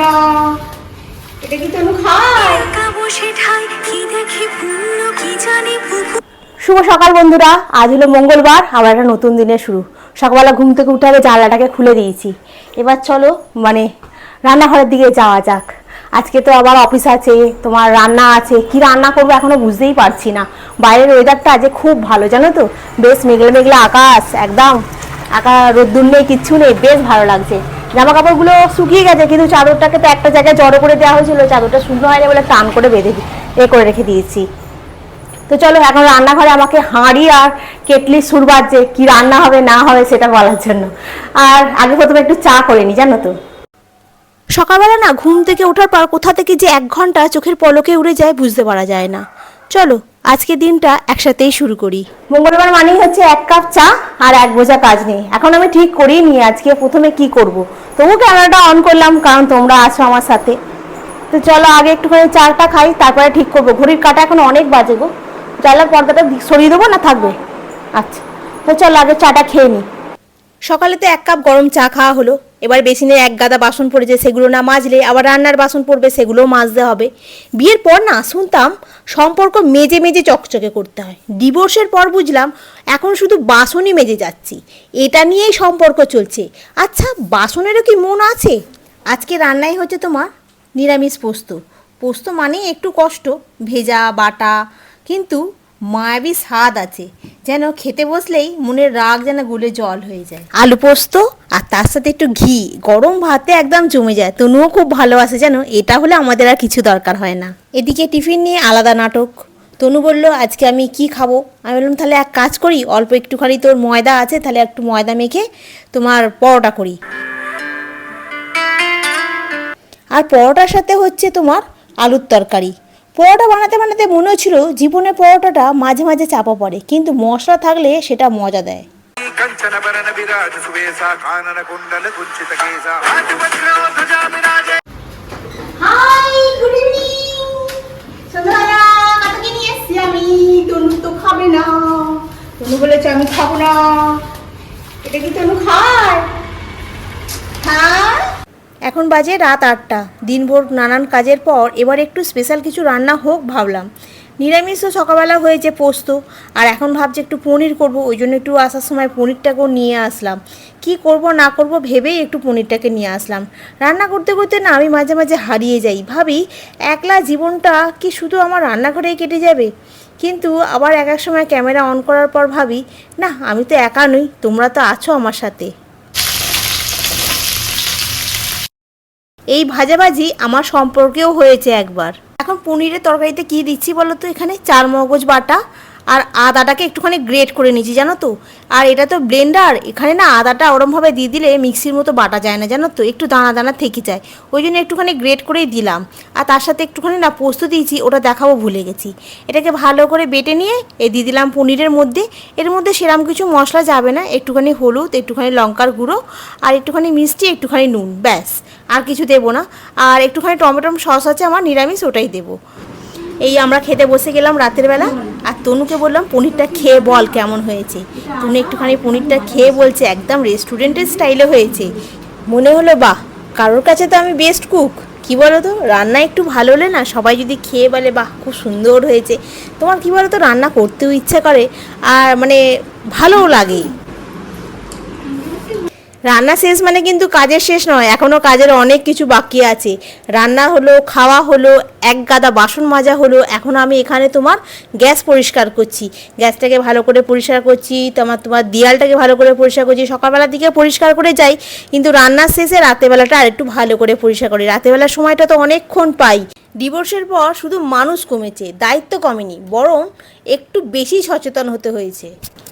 না। এটা কি তনু খায়? একা বসে ঠাই কি দেখি পূর্ণ কি জানি পুকুর। শুভ সকাল বন্ধুরা আজ হলো মঙ্গলবার আবার একটা নতুন দিনের শুরু। সকালবেলা ঘুম থেকে উঠে আগে জানলাটাকে খুলে দিয়েছি। এবার চলো মানে রান্নাঘরের দিকে যাওয়া যাক। আজকে তো আবার অফিস আছে তোমার রান্না আছে কি রান্না করব এখনও বুঝতেই পারছি না। বাইরের ওয়েদারটা আজকে খুব ভালো জানো তো? বেশ মেঘলা মেঘলা আকাশ একদম। আকা রোদ্দুর নেই কিচ্ছু নেই বেশ ভালো লাগছে। জামা কাপড়গুলো শুকিয়ে গেছে, কিন্তু চাদরটাকে তো একটা জায়গায় জড়ো করে দেওয়া হয়েছিল, চাদরটা শুকনো হয়নি বলে টান করে বেঁধে এ করে রেখে দিয়েছি। তো চলো, এখন রান্নাঘরে আমাকে হাঁড়ি আর কেটলি সুর বাজছে, কি রান্না হবে, না হবে সেটা বলার জন্য। আর আগে প্রথমে একটু চা করে নি, জানো তো। সকালবেলা না ঘুম থেকে ওঠার পর কোথা থেকে যে এক ঘণ্টা চোখের পলকে উড়ে যায় বুঝতে পারা যায় না। চলো আজকে দিনটা একসাথেই শুরু করি। মঙ্গলবার মানেই হচ্ছে এক কাপ চা আর এক বোঝা কাজ নেই। এখন আমি ঠিক করেই নি আজকে প্রথমে কি করব? তবু ক্যামেরাটা অন করলাম, কারণ তোমরা আছো আমার সাথে। তো চলো আগে একটুখানি চাটা খাই, তারপরে ঠিক করব। ঘড়ির কাটা এখন অনেক বাজে গো। পর্দাটা সরিয়ে দেবো না থাকবে? আচ্ছা। তো চলো আগে চাটা খেয়ে নিই সকালে তো এক কাপ গরম চা খাওয়া হলো। এবার বেসিনে এক গাদা বাসন পড়েছে সেগুলো না মাজলে আবার রান্নার বাসন পড়বে সেগুলোও মাজতে হবে। বিয়ের পর না শুনতাম সম্পর্ক মেজে মেজে চকচকে করতে হয়। ডিভোর্সের পর বুঝলাম এখন শুধু বাসনই মেজে যাচ্ছি। এটা নিয়েই সম্পর্ক চলছে। আচ্ছা বাসনেরও কি মন আছে? আজকে রান্নাই হচ্ছে তোমার নিরামিষ পোস্ত। পোস্ত মানে একটু কষ্ট, ভেজা, বাটা। কিন্তু মায়াবী স্বাদ আছে। যেন খেতে বসলেই মনের রাগ যেন গুলে জল হয়ে যায়। আলু পোস্ত আর তার সাথে একটু ঘি। গরম ভাতে একদম জমে যায়। তনুও খুব ভালোবাসে যেন। এটা হলে আমাদের আর কিছু দরকার হয় না। এদিকে টিফিন নিয়ে আলাদা নাটক। তনু বলল, আজকে আমি কি খাব? আমি বললাম, তাহলে এক কাজ করি, অল্প একটুখানি তোর ময়দা আছে, তাহলে একটু ময়দা মেখে তোমার পরোটা করি। আর পরোটার সাথে হচ্ছে তোমার আলুর তরকারি। পরোটা বানাতে বানাতে মনে হচ্ছিল জীবনের পরোটাটা মাঝে মাঝে চাপা পড়ে, কিন্তু মশলা থাকলে সেটা মজা দেয়। বলেছে আমি না। এটা কি খায়? এখন বাজে রাত আটটা। দিনভর নানান কাজের পর এবার একটু স্পেশাল কিছু রান্না হোক ভাবলাম। নিরামিষও সকালবেলা হয়েছে পোস্ত, আর এখন ভাবছি একটু পনির করব, ওই জন্য একটু আসার সময় পনিরটাকেও নিয়ে আসলাম। কি করব না করব ভেবেই একটু পনিরটাকে নিয়ে আসলাম। রান্না করতে করতে না আমি মাঝে মাঝে হারিয়ে যাই। ভাবি, একলা জীবনটা কি শুধু আমার রান্নাঘরেই কেটে যাবে? কিন্তু আবার এক এক সময় ক্যামেরা অন করার পর ভাবি, না, আমি তো একা নই, তোমরা তো আছো আমার সাথে। এই ভাজাভাজি আমার সম্পর্কেও হয়েছে একবার। এখন পনিরের তরকারিতে কি দিচ্ছি বলো তো এখানে? চার মগজ বাটা আর আদাটাকে একটুখানি গ্রেট করে নিচ্ছি জানো তো? আর এটা তো ব্লেন্ডার এখানে না আদাটা ওরমভাবে দিয়ে দিলে মিক্সির মতো বাটা যায় না, জানো তো? একটু দানা দানা থেকে যায়। ওই জন্য একটুখানি গ্রেট করেই দিলাম। আর তার সাথে একটুখানি না পোস্ত দিয়েছি, ওটা দেখাবো ভুলে গেছি। এটাকে ভালো করে বেটে নিয়ে এ দিয়ে দিলাম পনিরের মধ্যে। এর মধ্যে সেরম কিছু মশলা যাবে না, একটুখানি হলুদ, একটুখানি লঙ্কার গুঁড়ো আর একটুখানি মিষ্টি, একটুখানি নুন, ব্যাস। আর কিছু দেবো না। আর একটুখানি টমেটো সস আছে, আমার নিরামিষ, ওটাই দেবো। এই আমরা খেতে বসে গেলাম রাতের বেলা, আর তনুকে বললাম, পনিরটা খেয়ে বল কেমন হয়েছে? তনু একটুখানি পনিরটা খেয়ে বলছে, একদম রেস্টুরেন্টের স্টাইলে হয়েছে। মনে হলো, বাহ, কারোর কাছে তো আমি বেস্ট কুক কি বলো তো রান্না একটু ভালো হলে না সবাই যদি খেয়ে বলে, বাহ, খুব সুন্দর হয়েছে। তোমার কি বলো তো রান্না করতেও ইচ্ছা করে, আর মানে ভালোও লাগে। রান্না শেষ মানে কিন্তু কাজের শেষ নয় এখনও কাজের অনেক কিছু বাকি আছে। রান্না হলো, খাওয়া হলো, এক গাদা বাসন মাজা হলো, এখন আমি এখানে তোমার গ্যাস পরিষ্কার করছি। গ্যাসটাকে ভালো করে পরিষ্কার করছি, তোমার তোমার দেয়ালটাকে ভালো করে পরিষ্কার করছি, সকালবেলার দিকে পরিষ্কার করে যাই, কিন্তু রান্নার শেষে রাতেবেলাটা আরেকটু ভালো করে পরিষ্কার করি। রাতেবেলার সময়টা তো অনেকক্ষণ পাই। ডিভোর্সের পর শুধু মানুষ কমেছে, দায়িত্ব কমেনি, বরং একটু বেশি সচেতন হতে হয়েছে।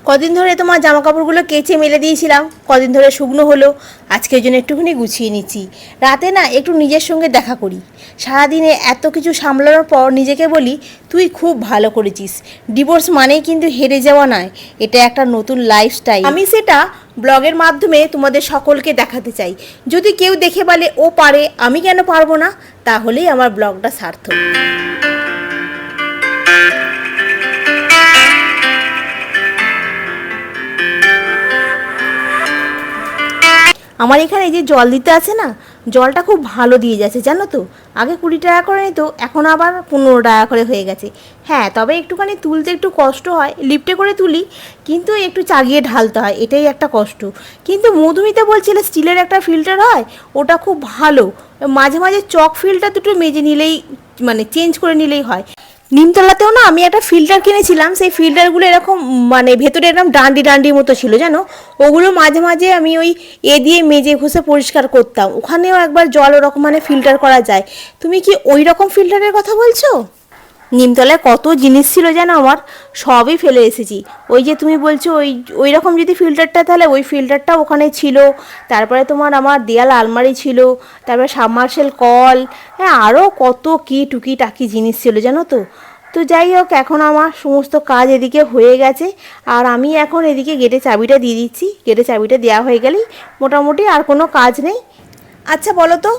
কদিন ধরে তোমার জামা কাপড়গুলো কেচে মেলে দিয়েছিলাম, কদিন ধরে শুকনো হলো আজকের জন্য একটুখানি গুছিয়ে নিচ্ছি। রাতে না একটু নিজের সঙ্গে দেখা করি। সারাদিনে এত কিছু সামলানোর পর নিজেকে বলি, তুই খুব ভালো করেছিস। ডিভোর্স মানেই কিন্তু হেরে যাওয়া নয়। এটা একটা নতুন লাইফস্টাইল আমি সেটা ব্লগের মাধ্যমে তোমাদের সকলকে দেখাতে চাই। যদি কেউ দেখে বলে, ও পারে, আমি কেন পারব না? তাহলেই আমার ব্লগটা সার্থক। আমার এখানে যে জল দিতে আছে না, জলটা খুব ভালো দিয়ে যাচ্ছে, জানো তো? আগে কুড়ি টাকা করে নিত, এখন আবার পনেরো টাকা করে হয়ে গেছে। হ্যাঁ তবে একটুখানি তুলতে একটু কষ্ট হয়, লিফটে করে তুলি, কিন্তু একটু চাগিয়ে ঢালতে হয়, এটাই একটা কষ্ট। কিন্তু মধুমিতা বলছিল স্টিলের একটা ফিল্টার হয়, ওটা খুব ভালো। মাঝে মাঝে চক ফিল্টার দুটো মেজে নিলেই মানে চেঞ্জ করে নিলেই হয়। নিমতলাতেও না আমি একটা ফিল্টার কিনেছিলাম, সেই ফিল্টারগুলো এরকম মানে ভেতরে এরকম ডান্ডি ডান্ডির মতো ছিল, জানো? ওগুলো মাঝে মাঝে আমি ওই এ দিয়ে মেজে ঘষে পরিষ্কার করতাম। ওখানেও একবার জল ওরকম মানে ফিল্টার করা যায়। তুমি কি ওই রকম ফিল্টারের কথা বলছো? নিমতলায় কত জিনিস ছিল যেন আমার, সবই ফেলে এসেছি। ওই যে তুমি বলছো, ওই ওই রকম যদি ফিল্টারটা তাহলে ওই ফিল্টারটা ওখানে ছিল। তারপরে তোমার আমার দেয়াল আলমারি ছিল, তারপরে সাবমার্শেল কল হ্যাঁ আরও কত কি টুকি টাকি জিনিস ছিল জানো তো? তো যাই হোক, এখন আমার সমস্ত কাজ এদিকে হয়ে গেছে। আর আমি এখন এদিকে গেটে চাবিটা দিয়ে দিচ্ছি। গেটে চাবিটা দেওয়া হয়ে গেলেই মোটামুটি আর কোনো কাজ নেই। আচ্ছা বলো তো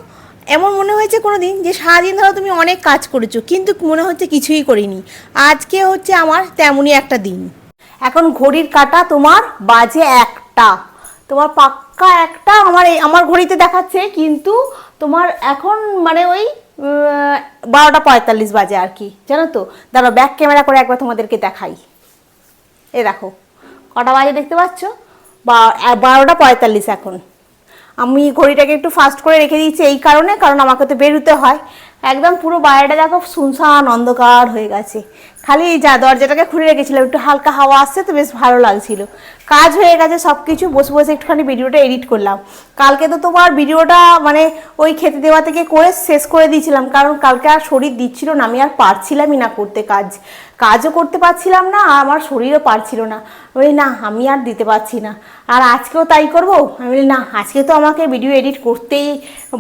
এমন মনে হয়েছে কোনো দিন যে সারাদিন ধরো তুমি অনেক কাজ করেছ, কিন্তু মনে হচ্ছে কিছুই করিনি। আজকে হচ্ছে আমার তেমনই একটা দিন। এখন ঘড়ির কাটা তোমার বাজে একটা। তোমার পাক্কা একটা আমার এই, আমার ঘড়িতে দেখাচ্ছে, কিন্তু তোমার এখন মানে ওই বারোটা পঁয়তাল্লিশ বাজে আর কি, জানো তো? দাঁড়াও ব্যাক ক্যামেরা করে একবার তোমাদেরকে দেখাই। এ দেখো, কটা বাজে দেখতে পাচ্ছ? বা, বারোটা পঁয়তাল্লিশ এখন। আমি ঘড়িটাকে একটু ফাস্ট করে রেখে দিয়েছি এই কারণে, কারণ আমাকে তো বেরোতে হয়। একদম পুরো বাইরেটা দেখো শুনশান অন্ধকার হয়ে গেছে। খালি এই যা দরজাটাকে খুলে রেখেছিলাম, একটু হালকা হাওয়া আসছে তো বেশ ভালো লাগছিল। কাজ হয়ে গেছে সব কিছু বসে বসে একটুখানি ভিডিওটা এডিট করলাম। কালকে তো তোমার ভিডিওটা মানে ওই খেতে দেওয়া থেকে করে শেষ করে দিয়েছিলাম, কারণ কালকে আর শরীর দিচ্ছিল না, আমি আর পারছিলামই না করতে কাজ। কাজও করতে পারছিলাম না, আর আমার শরীরও পারছিল না। বলি, না, আমি আর দিতে পারছি না। আর আজকেও তাই করব? আমি বলি, না, আজকে তো আমাকে ভিডিও এডিট করতেই,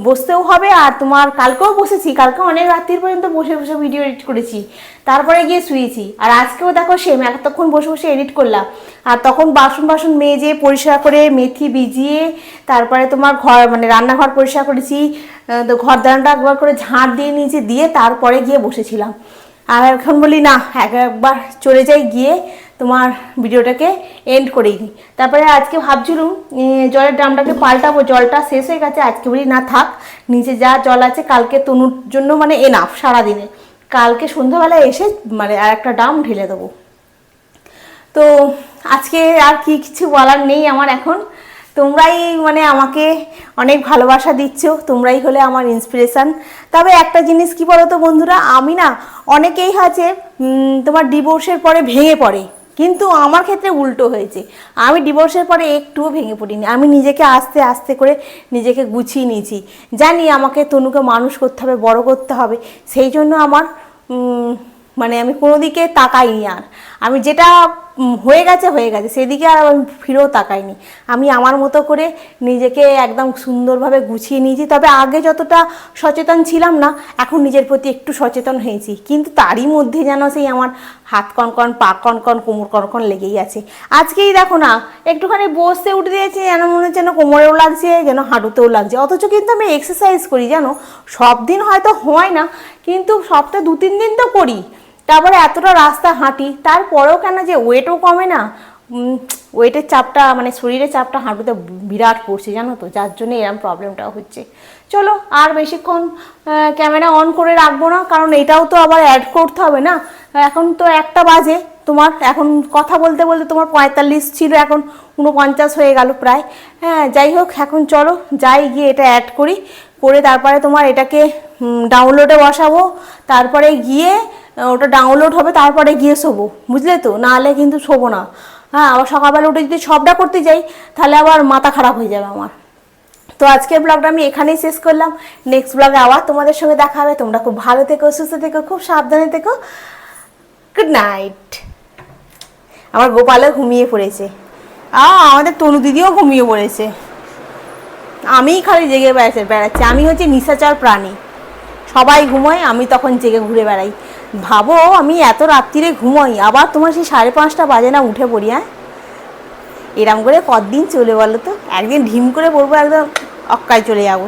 বসতেও হবে, আর তোমার কালকেও বসেছি, কালকে অনেক রাত্রির পর্যন্ত বসে বসে ভিডিও এডিট করেছি। তারপরে গিয়ে শুয়েছি। আর আজকেও দেখো সেম এতক্ষণ বসে বসে এডিট করলাম। আর তখন বাসন বাসন মেজে পরিষ্কার করে মেথি ভিজিয়ে তারপরে তোমার ঘর মানে রান্নাঘর পরিষ্কার করেছি। ঘর দানাটা একবার করে ঝাঁট দিয়ে নিয়েছি দিয়ে তারপরে গিয়ে বসেছিলাম। আর এখন বলি না, এক একবার চলে যাই গিয়ে তোমার ভিডিওটাকে এন্ড করেই দিই। তারপরে আজকে ভাবছিলাম জলের ড্রামটাকে পাল্টাবো, জলটা শেষ হয়ে গেছে, আজকে বলি না থাক, নিচে যা জল আছে কালকে তনুর জন্য মানে এনাফ সারাদিনে। কালকে সন্ধ্যাবেলায় এসে মানে আর একটা ড্রাম ঢেলে দেবো। তো আজকে আর কি কিছু বলার নেই আমার এখন। তোমরাই মানে আমাকে অনেক ভালোবাসা দিচ্ছ, তোমরাই হলে আমার ইন্সপিরেশান তবে একটা জিনিস কি বলো তো বন্ধুরা, আমি না অনেকেই আছে তোমার ডিভোর্সের পরে ভেঙে পড়ে, কিন্তু আমার ক্ষেত্রে উল্টো হয়েছে। আমি ডিভোর্সের পরে একটুও ভেঙে পড়িনি, আমি নিজেকে আস্তে আস্তে করে নিজেকে গুছিয়ে নিয়েছি। জানি আমাকে তনুকে মানুষ করতে হবে, বড় করতে হবে, সেই জন্য আমার মানে আমি কোনো দিকে তাকাইনি আর। আমি যেটা হয়ে গেছে হয়ে গেছে। সেদিকে আর আমি ফিরেও তাকাইনি। আমি আমার মতো করে নিজেকে একদম সুন্দরভাবে গুছিয়ে নিয়েছি। তবে আগে যতটা সচেতন ছিলাম না, এখন নিজের প্রতি একটু সচেতন হয়েছি। কিন্তু তারই মধ্যে যেন সেই আমার হাত কনকন, পা কনকন, কোমর কনকন লেগেই আছে। আজকেই দেখো না, একটুখানি বসতে উঠে দিয়েছি যেন মনে হচ্ছে যেন কোমরেও লাগছে, যেন হাঁটুতেও লাগছে। অথচ কিন্তু আমি এক্সারসাইজ করি, জানো? সব দিন হয়তো হয় না, কিন্তু সপ্তাহে দু তিন দিন তো করি। তারপরে এতটা রাস্তা হাঁটি, তারপরেও কেন যে ওয়েটও কমে না? ওয়েটের চাপটা মানে শরীরের চাপটা হাঁটুতে বিরাট পড়ছে, জানো তো? যার জন্য এরকম প্রবলেমটাও হচ্ছে। চলো, আর বেশিক্ষণ ক্যামেরা অন করে রাখব না, কারণ এটাও তো আবার অ্যাড করতে হবে না। এখন তো একটা বাজে, তোমার এখন কথা বলতে বলতে তোমার পঁয়তাল্লিশ ছিল, এখন উনপঞ্চাশ হয়ে গেল প্রায়। হ্যাঁ যাই হোক, এখন চলো, যাই গিয়ে এটা অ্যাড করি। করে তারপরে তোমার এটাকে ডাউনলোডে বসাবো। তারপরে গিয়ে ওটা ডাউনলোড হবে, তারপরে গিয়ে শোবো, বুঝলে তো? নাহলে কিন্তু শোবো না। হ্যাঁ আবার সকালবেলা উঠে যদি সবটা করতে যাই, তাহলে আবার মাথা খারাপ হয়ে যাবে আমার। তো আজকের ব্লগটা আমি এখানেই শেষ করলাম। নেক্সট ব্লগে আবার তোমাদের সঙ্গে দেখা হবে। তোমরা খুব ভালো থেকো, সুস্থ থেকো, খুব সাবধানে থেকো। গুড নাইট আমার গোপালও ঘুমিয়ে পড়েছে। আ আমাদের তনু দিদিও ঘুমিয়ে পড়েছে। আমিই খালি জেগে বেড়াচ্ছে, বেড়াচ্ছি। আমি হচ্ছে নিশাচর প্রাণী। সবাই ঘুমোয়, আমি তখন জেগে ঘুরে বেড়াই। ভাবো, আমি এত রাত্রিরে ঘুমোই, আবার তোমার সেই সাড়ে পাঁচটা বাজে না উঠে পড়ি হ্যাঁ? এরম করে কদিন চলে বলো তো? একদিন ঢিম করে পড়ব একদম অক্কায় চলে যাব।